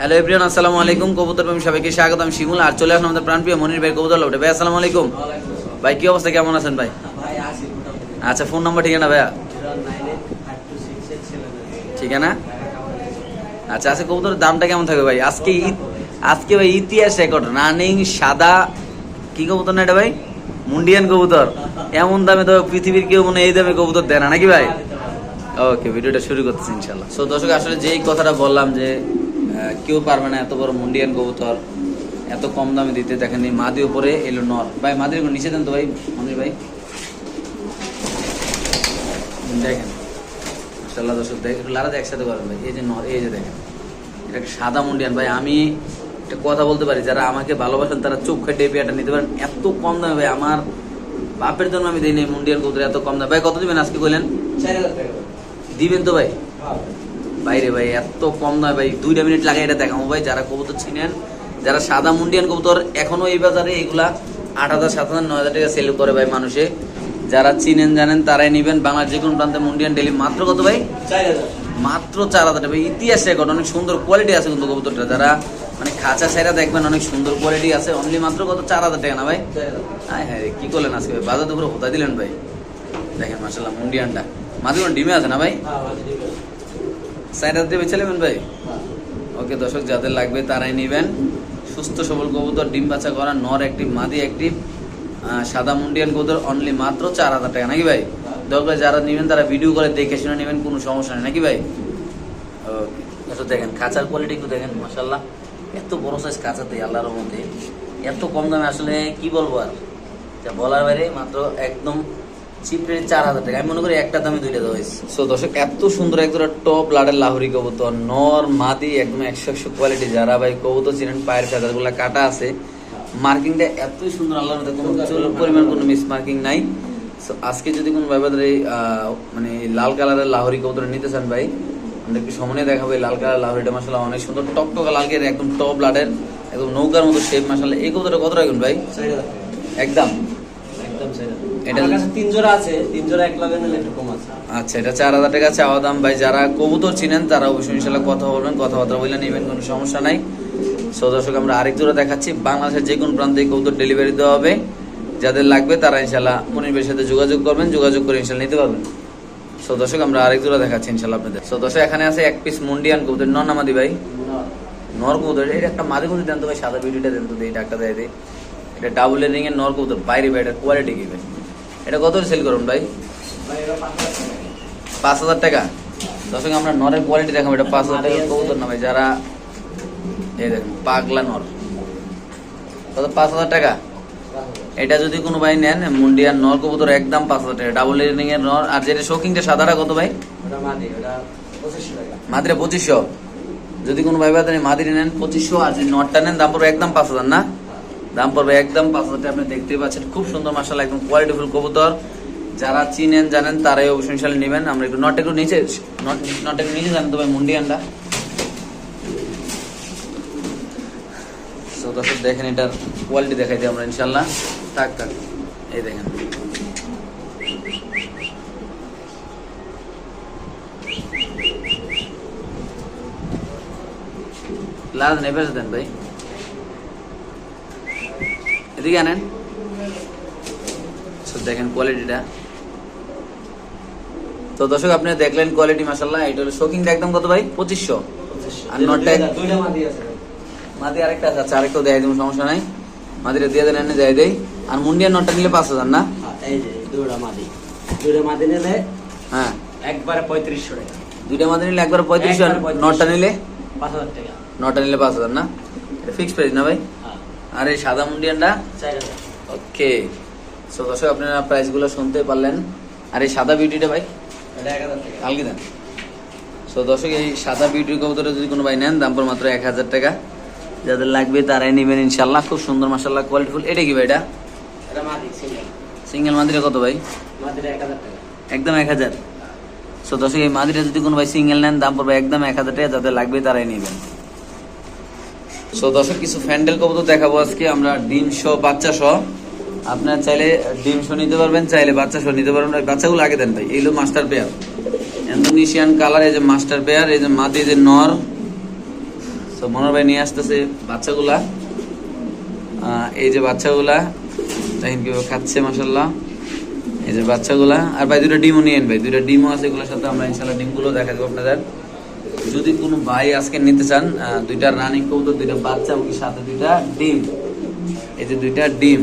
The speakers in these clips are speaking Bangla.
হ্যালো এভরিয়ান আসসালামু আলাইকুম। কবুতর প্রেমী সবাইকে স্বাগত, আমি শিমুল। আর চলে আসলাম আমাদের প্রাণপ্রিয় মনির ভাই কবুতর লোটে ভাই, আসসালামু আলাইকুম। ভাই, কি অবস্থা? কেমন আছেন ভাই? আচ্ছা ফোন নাম্বার ঠিকানা ভাইয়া? ঠিকানা? আচ্ছা আচ্ছা কবুতরের দামটা কেমন থাকবে ভাই? আজকে আজকে ভাই ইতিহাস রেকর্ড রানিং সাদা, কি কবুতর না এটা ভাই? মুন্ডিয়ান কবুতর। এমন দামে তো পৃথিবীর কেউ মনে এই দামে কবুতর দেয় না, নাকি ভাই? ওকে, ভিডিওটা শুরু করতেছি ইনশাল্লাহ সো দর্শক, আসলে যেই কথাটা বললাম যে কেউ পারবে না এত বড় মুন্ডিয়ান কবুতর এত কম দামে দিতে দেখেন এই মাদি উপরে এলো নর। ভাই মাদির উপর নিচে দেন তো ভাই মনির ভাই। দেখেন মাশাআল্লাহ দর্শক দেখ একটু লারাতে একসাথে করেন ভাই। এই যে নর এই যে দেখেন এটা একটা সাদা মুন্ডিয়ান। ভাই আমি একটা কথা বলতে পারি যারা আমাকে ভালোবাসেন তারা চোখ খেটে পেয়াটা নিতে পারেন। এত কম দামে ভাই আমার বাপের জন্য আমি দিই নাই মুন্ডিয়ান কবুতর এত কম দামে। ভাই কত দিবেন আজকে বললেন দিবেন তো ভাই? হ্যাঁ। বাইরে ভাই এত কম নয় ভাই দুইটা মিনিট লাগে এটা দেখাবো ভাই যারা কবুতর চিনেন যারা সাদা মুন্ডিয়ান কবুতর এখনও এই বাজারে এগুলা আট হাজার সাত হাজার নয় হাজার টাকা সেল করে ভাই মানুষে। যারা চিনেন জানেন তারাই নিবেন বাংলার যে কোনো প্রান্তে মুন্ডিয়ান ডেলি মাত্র কত ভাই? মাত্র চার হাজার টাকা। ভাই ইতিহাস রেকর্ড অনেক সুন্দর কোয়ালিটি আছে কিন্তু কবুতরটা। যারা মানে খাঁচা সেরা দেখবেন অনেক সুন্দর কোয়ালিটি আছে। অনলি মাত্র কত? চার হাজার টাকা না ভাই? হ্যাঁ হ্যাঁ কি করলেন আজকে ভাই? বাজার দুপুরে হোতা দিলেন ভাই। দেখেন মাসাল্লাহ মুন্ডিয়ানটা। মাঝে ডিমে আছে না ভাই? মাঝে দিবেন সাইড হাতে বেছে নেবেন ভাই? ওকে দর্শক যাদের লাগবে তারাই নেবেন। সুস্থ সবল কবুতর ডিম বাচ্চা করা নর অ্যাক্টিভ মাদি অ্যাক্টিভ সাদা মুন্ডিয়ান কবুতর অনলি মাত্র চার হাজার টাকা। নাকি ভাই? দরকার যারা নেবেন তারা ভিডিও করে দেখে শুনে নেবেন কোনো সমস্যা নেই। নাকি ভাই? ওকে দেখেন খাঁচার কোয়ালিটি একটু দেখেন মাসাল্লাহ এত বড় সাইজ খাঁচাতে আল্লাহর মধ্যে এত কম দামে আসলে কি বলব আর? বলার বাইরে মাত্র একদম চিপ রেট চার হাজার টাকা। আমি মনে করি একটা দামে দুইটা দেওয়া হয়েছে। সো দর্শক এত সুন্দর একদম টপ লাডের লাহোরি কবুতর নর মাদি একদম একশো একশো কোয়ালিটি যারা ভাই কবুতর চিনেন পায়ের ফেদারগুলা কাটা আছে। মার্কিংটা এতই সুন্দর আল্লাহর মধ্যে কোনো চুল পরিমাণ কোনো মিস মার্কিং নাই। So, আজকে যদি কোনো ভাই বাজারে এই, মানে লাল কালারের লাহোরি কবুতর নিতে চান ভাই আমরা একটু সামনে দেখাবো এই লাল কালার লাহোরিটা মাসাল্লাহ অনেক সুন্দর। টক টকা লাল কের একদম টপ লাডের একদম নৌকার মতো শেপ মাসাল্লাহ এই কবুতরটা কত রাখবেন ভাই? একদম। এটা- তিন জোড়া আছে তিন জোড়া এক লাভে নিলে একটু কম আছে। আচ্ছা এটা চার হাজার টাকা চাওয়া দাম ভাই যারা কবুতর চিনেন তারা অবশ্যই ইনশাল্লাহ কথা বলবেন কথাবার্তা বলে নেবেন কোনো সমস্যা নাই। সো দর্শক আমরা আরেক জোড়া দেখাচ্ছি বাংলাদেশের যে কোনো প্রান্তে কবুতর ডেলিভারি দেওয়া হবে। যাদের লাগবে তারা ইনশাল্লাহ মনির সাথে যোগাযোগ করবেন যোগাযোগ করে ইনশাল্লাহ নিতে পারবেন। সো দর্শক আমরা আরেক জোড়া দেখাচ্ছি ইনশাল্লাহ আপনাদের। সো দর্শক এখানে আছে এক পিস মুন্ডিয়ান কবুতর নন নামাদি ভাই। নর কবুতর এটা একটা মাঝে মধ্যে দেন তো ভাই সাদা ভিডিওটা দেন তো এই ডাকটা দেয় এটা ডাবল রিং এর নর কবুতর বাইরে ভাই কোয়ালিটি কি ভাই? এটা কত সেল করুন ভাই? পাঁচ হাজার টাকা। দর্শক আমরা নরের কোয়ালিটি দেখাবো এটা পাঁচ হাজার টাকা কবুতর না ভাই যারা এই দেখেন পাগলা নর। কত? পাঁচ হাজার টাকা। এটা যদি কোনো ভাই নেন মুন্ডিয়ান নর কবুতর একদম পাঁচ হাজার টাকা। ডাবল রিং এর নর। আর যেটা শোকিংটা সাদাটা কত ভাই? মাদিরে পঁচিশশো। যদি কোনো ভাই বাজারে মাদিরে নেন পঁচিশশো আর যদি নটটা নেন দাম পড়বে একদম পাঁচ হাজার না? দাম পড়বে একদম পাঁচ হাজার আপনি দেখতেই পাচ্ছেন খুব সুন্দর মাসাল একদম কোয়ালিটিফুল কবুতর। যারা চিনেন জানেন তারাই অবশ্যই ইনশাল্লাহ নেবেন। আমরা একটু নট একটু নিচে নট একটু নিচে জানেন তো ভাই মুন্ডিয়ানটা So, দর্শক দেখেন এটার কোয়ালিটি দেখাই দিই আমরা ইনশাল্লাহ থাক থাক এই দেখেন। লাল নেবে দেন ভাই। এদিকে আনেন। দেখেন কোয়ালিটিটা তো দর্শক আপনি দেখলেন কোয়ালিটি মাসাল্লাহ এটা হলো শোকিংটা একদম কত ভাই? পঁচিশশো। আর নটটা- মাদি আরেকটা আছে। আচ্ছা আরেকটাও দেয় দেবো সমস্যা নাই। মাদিরে দিয়ে দেন এনে দেয় দেয় আর মুন্ডিয়ান নটটা নিলে পাঁচ হাজার না? হ্যাঁ, এই যে দুইটা মাদি। দুইটা মাদি নিলে হ্যাঁ। একবারে পঁয়ত্রিশশো টাকা। দুইটা মাদি নিলে একবার পঁয়ত্রিশ একবার 35 নটটা নিলে? পাঁচ হাজার টাকা। নটা নিলে পাঁচ হাজার না? এটা ফিক্স প্রাইস না ভাই? আর এই সাদা মুন্ডিয়ানটা? ওকে। সো দর্শক আপনারা প্রাইসগুলো শুনতে পারলেন। আর এই সাদা বিউটিটা ভাই? কালকে দেন। সো দর্শক এই সাদা বিউটির কবুতরে যদি কোনো ভাই নেন দাম পর মাত্র এক হাজার টাকা। যাদের লাগবে তারাই নেবেন ইনশাল্লাহ খুব সুন্দর মাসাল্লাহ কোয়ালিটিফুল এটা কি ভাই এটা? সিঙ্গেল মাদিরে কত ভাই? একদম এক হাজার। সো দর্শক এই মাদিরে যদি কোনো ভাই সিঙ্গেল নেন দাম পড়বে একদম এক হাজার টাকা। যাদের লাগবে তারাই নেবেন। সো দর্শক, কিছু ফ্যান্ডেল কবুতর দেখাবো আজকে। আমরা ডিম শো বাচ্চা শো আপনার চাইলে ডিম শো নিতে পারবেন, চাইলে বাচ্চা শো নিতে পারবেন। ওই বাচ্চাগুলো আগে দেন ভাই। এইগুলো মাস্টার পেয়ার। ইন্দোনেশিয়ান কালার, এই যে মাস্টার পেয়ার, এই যে মাদি যে নর। তো মনোর ভাই নিয়ে আসতেছে বাচ্চাগুলা। এই যে বাচ্চাগুলা। দেখেন কীভাবে খাচ্ছে মাসাল্লাহ এই যে বাচ্চাগুলা। আর ভাই দুটো ডিমও নিয়েন ভাই। দুটো ডিমও আছে, এগুলোর সাথে আমরা ইনশাল্লাহ ডিমগুলো দেখা দেবো আপনাদের। যদি কোনো ভাই আজকে নিতে চান দুইটা রানিং কবুতর দুইটা বাচ্চা এবং সাথে দুইটা ডিম। এই যে দুইটা ডিম।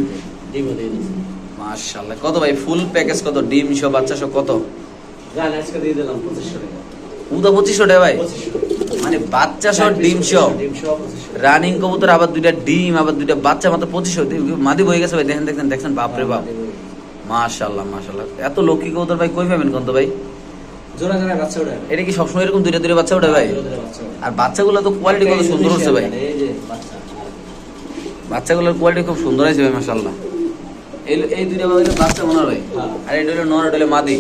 দিচ্ছি। মাশাল্লাহ কত ভাই? ফুল প্যাকেজ কত? ডিম সব বাচ্চা সব কত? আজকে দিয়ে দিলাম পঁচিশশো টাকা। উদা পঁচিশশো টাকা ভাই? মানে বাচ্চা সহ ডিম সহ। ডিম পঁচিশশো রানিং কবুতর আবার দুইটা ডিম আবার দুইটা বাচ্চা মাত্র পঁচিশশো। মাদি বয়ে গেছে ভাই দেখেন দেখেন দেখছেন বাপরে বাপ। মাশাল্লাহ মাশাল্লাহ এত লক্ষ্মী কবুতর ভাই কই পাবেন কোন তো ভাই? জোড়া জোড়া বাচ্চা ওঠে এটা কি সবসময় এরকম দুইটা দুইটা বাচ্চা ওঠে ভাই। আর বাচ্চাগুলো তো কোয়ালিটি কত সুন্দর হচ্ছে ভাই। বাচ্চাগুলোর কোয়ালিটি খুব সুন্দর হয়েছে ভাই মাশাল্লাহ এই এই দুইটা বাচ্চা মনে হয় ভাই। হ্যাঁ। আর এটা হলো নর এটা হলো মাদি।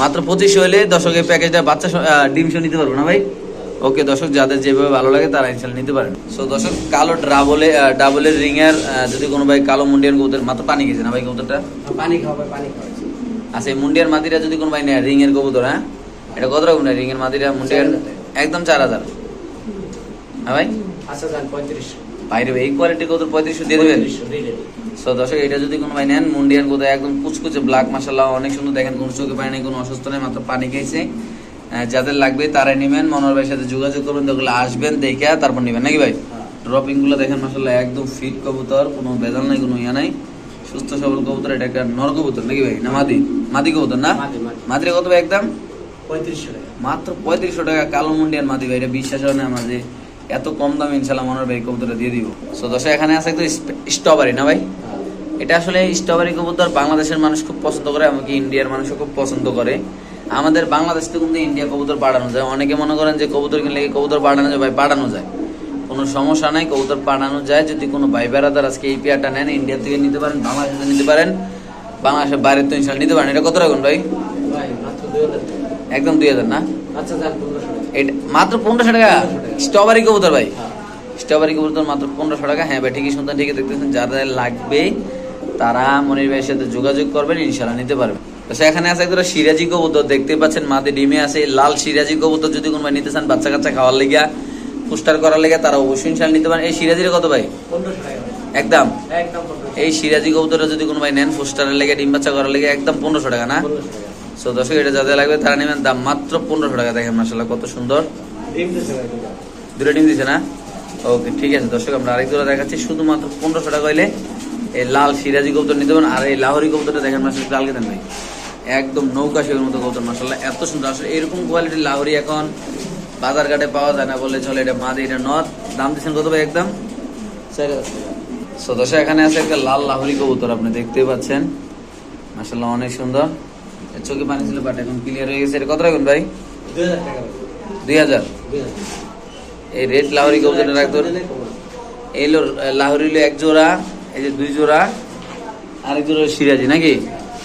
মাত্র পঁচিশশো হলে দর্শকের প্যাকেজটা বাচ্চা ডিম সহ নিতে পারব না ভাই? ওকে দর্শক যাদের যেভাবে ভালো লাগে তারা ইনশাল্লাহ নিতে পারেন। সো দর্শক কালো ডাবলে ডাবলের রিং এর যদি কোনো ভাই কালো মুন্ডিয়ান কবুতর মাত্র পানি খেয়েছে না ভাই কবুতরটা? পানি খাওয়াবে পানি খাওয়াচ্ছে আচ্ছা এই মুন্ডিয়ার মাদিরা যদি কোনো ভাই নেয় রিং এর কবুতর হ্যাঁ? এটা কত রকম মাদিরা মুন্ডিয়ার একদম চার হাজার। হ্যাঁ ভাই? আচ্ছা যান পঁয়ত্রিশশো বাইরে এই কোয়ালিটির কবুতর পঁয়ত্রিশশো দিয়ে দেবেন? সো দর্শক এটা যদি কোনো ভাই নেন মুন্ডিয়ান কোথায় একদম কুচকুচে ব্ল্যাক মাসাল্লাহ অনেক সুন্দর দেখেন কোনো চোখে পায় নাই কোনো অসুস্থ নেই মাত্র পানি খেয়েছে। যাদের লাগবে তারাই নেবেন মনোর ভাইয়ের সাথে যোগাযোগ করবেন দেখলে আসবেন দেখে তারপর নেবেন নাকি ভাই? ড্রপিংগুলো দেখেন মাসাল্লাহ একদম ফিট কবুতর কোনো বেজাল নাই কোনো ইয়া নাই। সুস্থ সবল কবুতর এটা একটা নর কবুতর নাকি ভাই? না মাদি? মাদি কবুতর না? মাদি। কত ভাই একদম? পঁয়ত্রিশশো টাকা। মাত্র পঁয়ত্রিশশো টাকা কালো মুন্ডিয়ান মাদি ভাই এটা বিশ্বাস হয় না আমার যে এত কম দাম ইনশাল্লাহ মনোর ভাই কবুতরটা দিয়ে দিব। সো দর্শক এখানে আছে একটু স্ট্রবেরি না ভাই? হ্যাঁ। এটা আসলে স্ট্রবেরি কবুতর বাংলাদেশের মানুষ খুব পছন্দ করে এমনকি ইন্ডিয়ার মানুষও খুব পছন্দ করে। আমাদের বাংলাদেশ থেকে কিন্তু ইন্ডিয়া কবুতর পাঠানো যায়। অনেকে মনে করেন যে কবুতর কিনলে কবুতর পাঠানো যায়? ভাই পাঠানো যায়। কোনো সমস্যা নাই কবুতর পাঠানো যায়। যদি কোনো ভাই বেড়াদার আজকে এই পেয়ারটা নেন ইন্ডিয়া থেকে নিতে পারেন বাংলাদেশ থেকে নিতে পারেন বাংলাদেশের বাইরে তো ইনশাল্লাহ নিতে পারেন। এটা কত রাখুন ভাই? ভাই মাত্র দুই হাজার একদম দুই হাজার না? আচ্ছা এটা মাত্র পনেরোশো টাকা? স্ট্রবেরি কবুতর ভাই। হ্যাঁ। স্ট্রবেরি কবুতর মাত্র পনেরোশো টাকা। হ্যাঁ ভাই ঠিকই শুনতেন ঠিকই দেখতেছেন। যাদের লাগবে তারা মনির ভাইয়ের সাথে যোগাযোগ করবেন ইনশাল্লাহ নিতে পারবেন। তো সেখানে আছে একদম সিরাজি কবুতর দেখতে পাচ্ছেন মাদি ডিমে আছে। লাল সিরাজি কবুতর যদি কোনো নিতে চান বাচ্চা কাচ্চা খাওয়ার লেগা পুস্টার করার লেগে তারা অবশ্যই ইনশাল্লাহ নিতে পারেন। এই সিরাজির কত ভাই। একদম? এই সিরাজি কবুতরটা যদি কোনো ভাই নেন পুস্টারের লেগে ডিম বাচ্চা করার লেগে একদম পনেরোশো টাকা না? সো দর্শক এটা যাদের লাগবে তারা নেবেন। দাম মাত্র পনেরোশো টাকা। দেখেন মাসাল্লাহ কত সুন্দর। দুটো। ডিম দিছে না? ওকে ঠিক আছে। দর্শক আমরা আরেক দুটো দেখাচ্ছি। শুধুমাত্র পনেরোশো টাকা হইলে এই লাল সিরাজি কবুতর নিতে পারেন আর এই লাহোরি কবুতরটা দেখেন মাসাল কালকে দেন ভাই। একদম নৌকা সেগুলোর মতো কবুতর মাসাল্লাহ এত সুন্দর। আসলে এরকম কোয়ালিটির লাহোরি এখন বাজার ঘাটে পাওয়া যায় না বললে চলে। এটা মাদি এটা নদ। দাম দিচ্ছেন কত ভাই একদম? চার হাজার। টাকা সো দর্শক এখানে আছে একটা লাল লাহোরি কবুতর আপনি দেখতে পাচ্ছেন। মাসাল্লাহ অনেক সুন্দর। চোখে পানি ছিল বাট এখন ক্লিয়ার হয়ে গেছে। এটা কত রাখবেন ভাই? দুই হাজার। এই রেড লাহোরি কবুতরটা রাখতে। এলো লাহোরি হলো এক জোড়া এই যে দুই জোড়া আরেক জোড়া সিরাজি নাকি?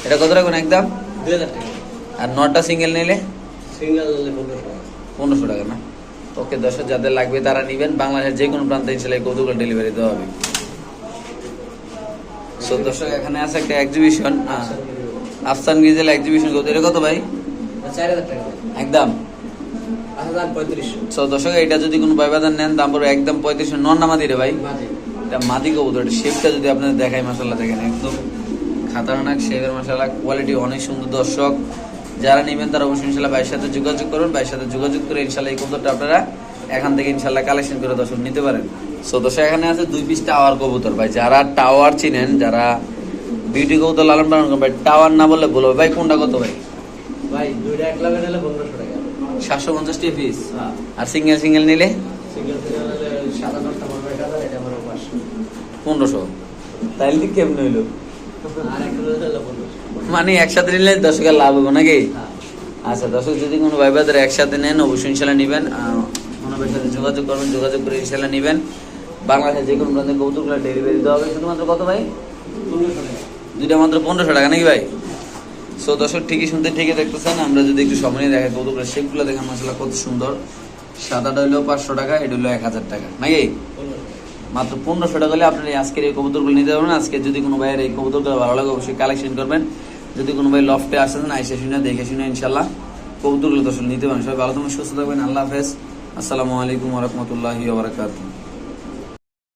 এটা কত রাখবেন একদম আর নটা সিঙ্গেল নিলে? সিঙ্গেল পনেরোশো টাকা। না? ওকে দর্শক যাদের লাগবে তারা নিবেন। বাংলাদেশের যে কোনো প্রান্তে ইনশাল্লাহ এই ডেলিভারি দেওয়া হবে। সো দর্শক এখানে আছে একটা এক্সিবিশন আফসান গিজেল এক্সিবিশন করতে এটা কত ভাই। একদম। সো দর্শক এটা যদি কোনো ভাইবাদার নেন দাম পড়বে একদম পঁয়ত্রিশশো নন নামাদি রে ভাই? এটা মাদি কবুতর এটা শেপটা যদি আপনাদের দেখাই মাসাল্লাহ দেখেন একদম খাতারনাক শেপের মাসাল্লাহ কোয়ালিটি অনেক সুন্দর দর্শক। যারা নেবেন তারা অবশ্যই ইনশাল্লাহ ভাইয়ের সাথে যোগাযোগ করুন। ভাইয়ের সাথে যোগাযোগ করে ইনশাল্লাহ এই কবুতরটা আপনারা এখান থেকে ইনশাল্লাহ কালেকশন করে দর্শক নিতে পারেন। সো দর্শক এখানে আছে দুই পিস টাওয়ার কবুতর ভাই। যারা টাওয়ার চিনেন যারা বিউটি কবুতর লালন পালন করবে টাওয়ার না বললে বলব ভাই কোনটা কত ভাই? ভাই দুইটা এক লাখে নিলে পনেরোশো টাকা। সাতশো পঞ্চাশ পিস হ্যাঁ। আর সিঙ্গেল সিঙ্গেল নিলে? পনেরোশো। তাইলে কেমন হইল? মানে একসাথে নিলে দর্শকের লাভ হবে নাকি? হ্যাঁ। আচ্ছা দর্শক যদি কোনো ভাই বাদের একসাথে নেন অবশ্যই ইনশাল্লাহ নেবেন। ওনাদের সাথে যোগাযোগ করবেন যোগাযোগ করে ইনশাল্লাহ নেবেন। বাংলাদেশের যে কোনো প্রান্তে কৌতুকগুলো ডেলিভারি দেওয়া হবে। শুধুমাত্র কত ভাই? পনেরোশো টাকা। দুইটা মাত্র পনেরোশো টাকা, নাকি ভাই? সো দর্শক, ঠিকই শুনতে, ঠিকই দেখতেছেন। আমরা যদি একটু সময় নিয়ে দেখাই কৌতুকগুলো শেপগুলো দেখেন মশলা কত সুন্দর। সাদাটা হইল পাঁচশো টাকা, এটা হইল এক হাজার টাকা, নাকি? মাত্র পনেরোশো টাকা হলে আপনার আজকের এই কবুতরগুলো নিতে পারবেন। আজকে যদি কোনো ভাইয়ের এই কবুতরগুলো ভালো লাগে, অবশ্যই কালেকশন করবেন। যদি কোনো ভাই লফটে আসেন আইসে শুনে, দেখে শুনে ইনশাল্লাহ কবুতরগুলো দর্শক নিতে পারেন সবাই ভালো থাকবেন, সুস্থ থাকবেন। আল্লাহ হাফেজ। আসসালামু আলাইকুম রহমতুল্লাহি